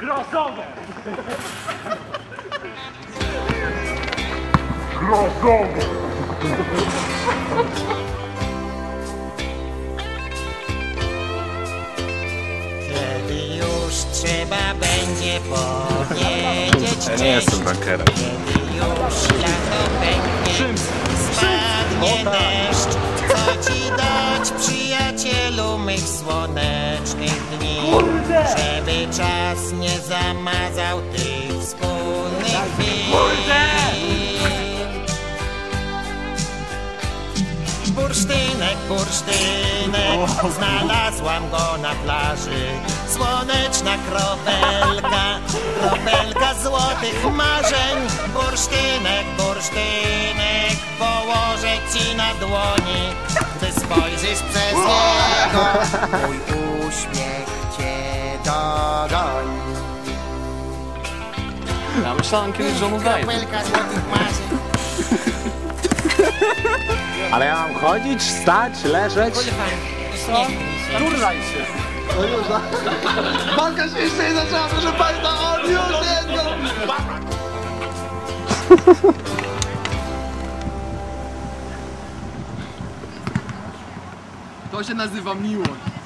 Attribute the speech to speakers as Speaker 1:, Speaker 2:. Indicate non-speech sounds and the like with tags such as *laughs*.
Speaker 1: Crossover!
Speaker 2: Kiedy już trzeba będzie powiedzieć
Speaker 3: Ja nie jestem bankerem.
Speaker 2: Kiedy już lato pęknie, spadnie deszcz Co ci dać przyjacielu mych słonecznych dni. Żeby czas nie zamazał tych wspólnych chwil. Bursztynek, bursztynek, znalazłam go na plaży. Słoneczna kropelka, kropelka złotych marzeń. Bursztynek, bursztynek, położę ci na dłoni, spojrzysz przez niego. Mój uśmiech cię dogoni.
Speaker 3: Ja myślałem kiedyś, że on udaje.
Speaker 2: Kropelka złotych marzeń. *laughs*
Speaker 4: Ale ja mam chodzić, stać, leżeć?
Speaker 2: Kurwa, się.
Speaker 3: Turlaj się!
Speaker 4: Walka się jeszcze nie zaczęła, proszę Państwa, on już jest!
Speaker 5: To się nazywa miłość.